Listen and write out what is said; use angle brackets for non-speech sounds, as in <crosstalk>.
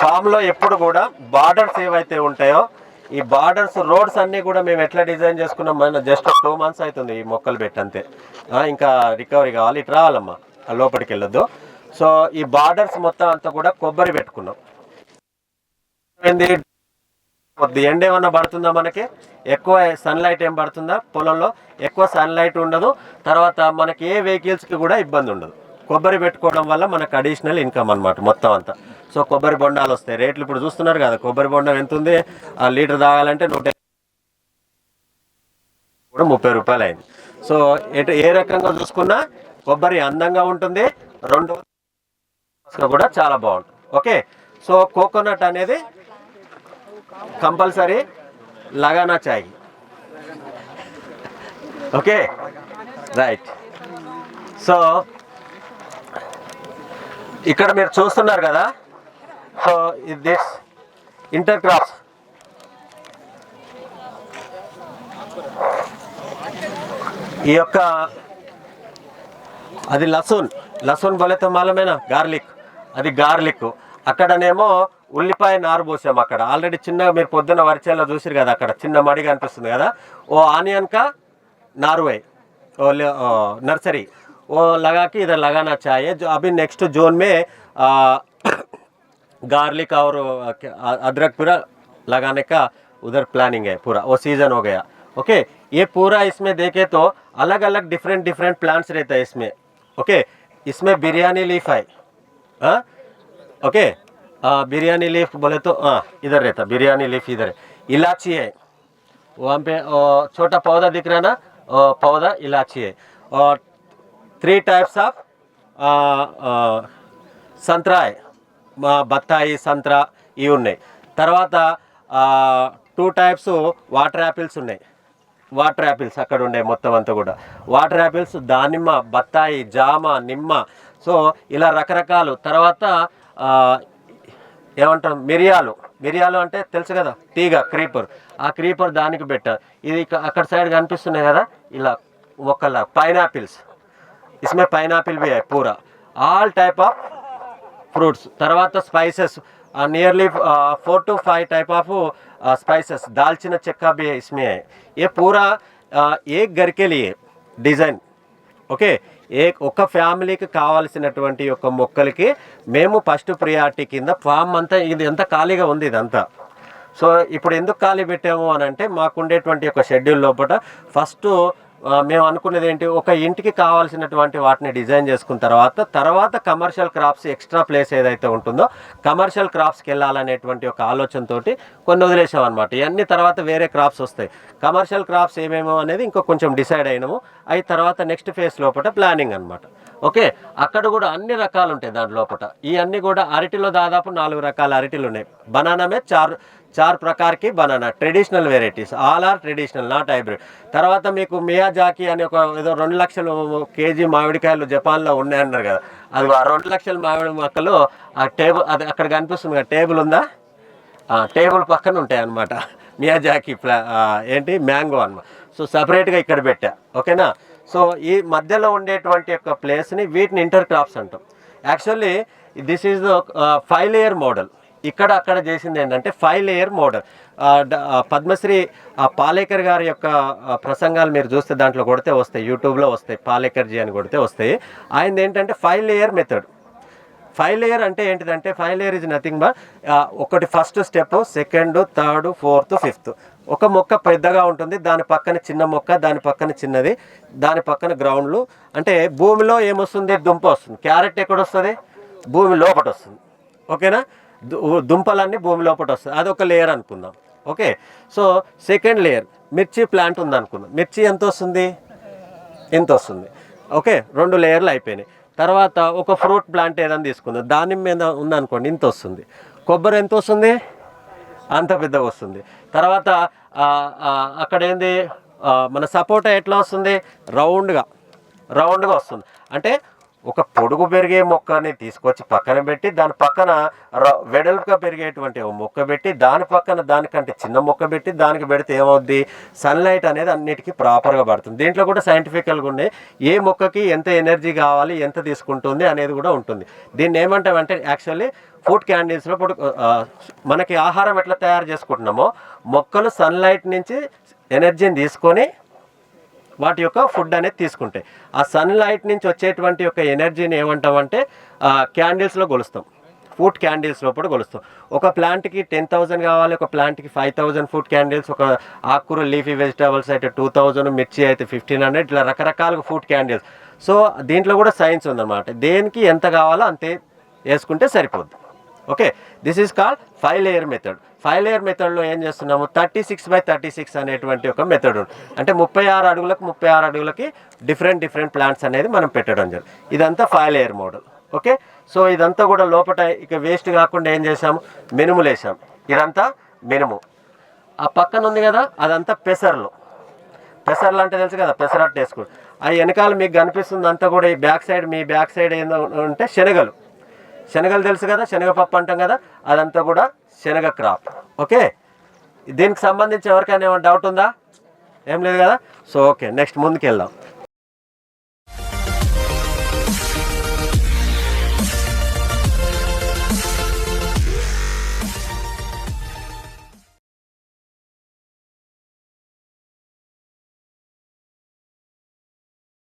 ఫామ్లో ఎప్పుడు కూడా బార్డర్స్ ఏవైతే ఉంటాయో ఈ బార్డర్స్ రోడ్స్ అన్ని కూడా మేము ఎట్లా డిజైన్ చేసుకున్నాం మన జస్ట్ టూ మంత్స్ అవుతుంది ఈ మొక్కలు పెట్టంతే. ఇంకా రికవరీ కావాలి. ఇటు రావాలమ్మా. ఆ లోపలికి వెళ్ళొద్దు. సో ఈ బార్డర్స్ మొత్తం అంతా కూడా కొబ్బరి పెట్టుకున్నాం. ఏంది? కొద్ది ఎండ ఏమన్నా పడుతుందా మనకి? ఎక్కువ సన్లైట్ ఏం పడుతుందా? పొలంలో ఎక్కువ సన్లైట్ ఉండదు. తర్వాత మనకి ఏ వెహికల్స్కి కూడా ఇబ్బంది ఉండదు. కొబ్బరి పెట్టుకోవడం వల్ల మనకు అడిషనల్ ఇన్కమ్ అన్నమాట మొత్తం అంతా. సో కొబ్బరి బొండాలు వస్తాయి. రేట్లు ఇప్పుడు చూస్తున్నారు కదా కొబ్బరి బొండం ఎంత ఉంది? ఆ లీటర్ తాగాలంటే నూట కూడా ముప్పై రూపాయలు అయింది. సో ఎటు ఏ రకంగా చూసుకున్నా కొబ్బరి అందంగా ఉంటుంది. రెండు కూడా చాలా బాగుంటుంది. ఓకే సో కోకోనట్ అనేది కంపల్సరీ లగానా చాయ్. ఓకే రైట్ సో ఇక్కడ మీరు చూస్తున్నారు కదా? సో దిస్ ఇంటర్ క్రాఫ్ట్ ఈ యొక్క అది లసూన్. లసూన్ బొలెత మాలమైన గార్లిక్. అది గార్లిక్. అక్కడనేమో ఉల్లిపాయ నారు పోసాం అక్కడ. ఆల్రెడీ చిన్న మీరు పొద్దున్న వరిచేలో చూసారు కదా అక్కడ. చిన్న మడిగా అనిపిస్తుంది కదా. ఓ ఆనియన్కా? నారువై. ఓ నర్సరీ. वो लगा के इधर लगाना चाहिए। जो अभी नेक्स्ट जोन में आ, <coughs> गार्लिक और अदरक पूरा लगाने का उधर प्लानिंग है पूरा। वो सीज़न हो गया। ओके ये पूरा इसमें देखे तो अलग अलग डिफरेंट डिफरेंट प्लांट्स रहता है इसमें। ओके इसमें बिरयानी लीफ है। हाँ? ओके बिरयानी लीफ बोले तो हाँ इधर रहता बिरयानी लीफ इधर है। इलायची है। वहाँ पे छोटा पौधा दिख रहा है ना? पौधा इलायची है। और త్రీ టైప్స్ ఆఫ్ సంత్రాయ్ బత్తాయి సంత్రా ఇవి ఉన్నాయి తర్వాత టూ టైప్స్ వాటర్ యాపిల్స్ ఉన్నాయి వాటర్ యాపిల్స్ అక్కడ ఉండే మొత్తం అంతా కూడా వాటర్ యాపిల్స్ దానిమ్మ బత్తాయి జామ నిమ్మ సో ఇలా రకరకాలు తర్వాత ఏమంటాం మిరియాలు మిరియాలు అంటే తెలుసు కదా తీగ క్రీపర్ ఆ క్రీపర్ దానికి పెట్టారు ఇది అక్కడ సైడ్ కనిపిస్తున్నాయి కదా ఇలా మొక్కల పైనాపిల్స్ इसमें पाइनएप्पल भी है पूरा ऑल टाइप ऑफ फ्रूट्स తర్వాత spices nearly four two five type of spices दालचीनी चक्का भी है इसमें है ये पूरा आ, एक घर के लिए डिज़ाइन ఓకే ఏ ఒక ఫ్యామిలీకి కావాల్సినటువంటి యొక్క మొక్కలకి మేము ఫస్ట్ ప్రియారిటీ కింద ఫామ్ అంతా ఇది ఎంత ఖాళీగా ఉంది ఇదంతా సో ఇప్పుడు ఎందుకు ఖాళీ పెట్టాము అని అంటే మాకుండేటువంటి ఒక షెడ్యూల్ లోపల ఫస్ట్ ఆ, మేము అనుకున్నది ఏంటి? ఒక ఇంటికి కావాల్సినటువంటి వాటిని డిజైన్ చేసుకున్న తర్వాత తర్వాత కమర్షియల్ క్రాప్స్ ఎక్స్ట్రా ప్లేస్ ఏదైతే ఉంటుందో కమర్షియల్ క్రాప్స్కి వెళ్ళాలనేటువంటి ఒక ఆలోచనతోటి కొన్ని వదిలేసాం అనమాట ఇవన్నీ తర్వాత వేరే క్రాప్స్ వస్తాయి. కమర్షియల్ క్రాప్స్ ఏమేమో అనేది ఇంకో కొంచెం డిసైడ్ అయినాము. అవి తర్వాత నెక్స్ట్ ఫేజ్ లోపల ప్లానింగ్ అనమాట ఓకే? అక్కడ కూడా అన్ని రకాలు ఉంటాయి దాని లోపల ఈ అన్ని కూడా అరటిలో దాదాపు నాలుగు రకాల అరటిలు ఉన్నాయి. బనానామే చారు చార్ ప్రకార్కి banana. Traditional varieties all are traditional not hybrid తర్వాత మీకు మియాజాకి అనే ఒక ఏదో రెండు లక్షలు కేజీ మామిడికాయలు జపాన్లో ఉన్నాయన్నారు కదా. అది రెండు లక్షల మామిడి మొక్కలు ఆ టేబుల్ అది అక్కడ కనిపిస్తుంది కదా టేబుల్ ఉందా? టేబుల్ పక్కన ఉంటాయి అనమాట మియాజాకి ప్లా ఏంటి? మ్యాంగో అనమాట సో సపరేట్గా ఇక్కడ పెట్టా. ఓకేనా? సో ఈ మధ్యలో ఉండేటువంటి యొక్క ప్లేస్ని వీటిని ఇంటర్ క్రాప్స్ అంటాం. Actually this is five layer model ఇక్కడ అక్కడ చేసింది ఏంటంటే ఫైవ్ లేయర్ మోడల్ పద్మశ్రీ ఆ, పాలేకర్ గారి యొక్క ప్రసంగాలు మీరు చూస్తే దాంట్లో కొడితే వస్తాయి యూట్యూబ్లో వస్తాయి పాలేకర్ జీ అని కొడితే వస్తాయి. ఆయనది ఏంటంటే five layer method five layer అంటే ఏంటిదంటే five layer is nothing but ఒకటి first step second third fourth fifth ఒక మొక్క పెద్దగా ఉంటుంది దాని పక్కన చిన్న మొక్క దాని పక్కన చిన్నది దాని పక్కన గ్రౌండ్లు అంటే భూమిలో ఏమొస్తుంది? దుంప వస్తుంది. క్యారెట్ ఎక్కడ వస్తుంది భూమి లోపట వస్తుంది ఓకేనా? దుంపలన్నీ భూమి లోపల వస్తుంది అదొక లేయర్ అనుకుందాం. ఓకే సో సెకండ్ లేయర్ మిర్చి ప్లాంట్ ఉంది అనుకుందాం మిర్చి ఎంత వస్తుంది ఎంత వస్తుంది ఓకే రెండు లేయర్లు అయిపోయినాయి. తర్వాత ఒక ఫ్రూట్ ప్లాంట్ ఏదైనా తీసుకుందాం. దానిమ్మ మీద ఉందనుకోండి ఇంత వస్తుంది కొబ్బరి ఎంత వస్తుంది అంత పెద్దగా వస్తుంది. తర్వాత అక్కడ ఏంది? మన సపోటా ఎట్లా వస్తుంది? రౌండ్గా. రౌండ్గా వస్తుంది. అంటే ఒక పొడుగు పెరిగే మొక్కని తీసుకొచ్చి పక్కన పెట్టి దాని పక్కన వెడల్పుగా పెరిగేటువంటి ఒక మొక్క పెట్టి దాని పక్కన దానికంటే చిన్న మొక్క పెట్టి దానికి పెడితే ఏమవుద్ది? సన్లైట్ అనేది అన్నిటికీ ప్రాపర్గా పడుతుంది. దీంట్లో కూడా సైంటిఫికల్గా ఉన్నాయి ఏ మొక్కకి ఎంత ఎనర్జీ కావాలి ఎంత తీసుకుంటుంది అనేది కూడా ఉంటుంది. దీన్ని ఏమంటామంటే యాక్చువల్లీ ఫుడ్ క్యాండిల్స్లో ఇప్పుడు మనకి ఆహారం ఎట్లా తయారు చేసుకుంటున్నామో మొక్కలు సన్లైట్ నుంచి ఎనర్జీని తీసుకొని వాటి యొక్క ఫుడ్ అనేది తీసుకుంటాయి ఆ సన్లైట్ నుంచి వచ్చేటువంటి యొక్క ఎనర్జీని ఏమంటామంటే క్యాండిల్స్లో కొలుస్తాం ఫుడ్ క్యాండిల్స్ లోపల కొలుస్తాం ఒక ప్లాంట్కి టెన్ థౌజండ్ కావాలి ఒక ప్లాంట్కి ఫైవ్ థౌజండ్ ఫుడ్ క్యాండిల్స్ ఒక ఆకుకూర లీఫీ వెజిటేబుల్స్ అయితే టూ థౌజండ్ మిర్చి అయితే ఫిఫ్టీన్ హండ్రెడ్ ఇట్లా రకరకాలుగా ఫుడ్ క్యాండిల్స్. సో దీంట్లో కూడా సైన్స్ ఉందన్నమాట. దేనికి ఎంత కావాలో అంతే వేసుకుంటే సరిపోద్ది. Okay this is called five layer method five layer మెథడ్లో ఏం చేస్తున్నాము? Thirty six by thirty six అనేటువంటి ఒక మెథడ్ ఉంది. అంటే ముప్పై ఆరు అడుగులకు ముప్పై ఆరు అడుగులకి డిఫరెంట్ డిఫరెంట్ ప్లాంట్స్ అనేది మనం పెట్టడం జరుగుతుంది. ఇదంతా five layer model okay so ఇదంతా కూడా లోపల ఇక వేస్ట్ కాకుండా ఏం చేసాము మినుములు వేసాం ఇదంతా మినుము. ఆ పక్కన ఉంది కదా అదంతా పెసర్లు. పెసర్లు అంటే తెలుసు కదా పెసరట్టు వేసుకోండి ఆ వెనకాల మీకు కనిపిస్తుంది అంతా కూడా ఈ బ్యాక్ సైడ్ మీ బ్యాక్ సైడ్ ఏందో ఉంటే శనగలు. శనగలు తెలుసు కదా శనగపప్పు అంటాం కదా అదంతా కూడా శనగ క్రాప్. ఓకే? దీనికి సంబంధించి ఎవరికైనా ఏమైనా డౌట్ ఉందా? ఏం లేదు కదా? సో ఓకే నెక్స్ట్ ముందుకు వెళ్దాం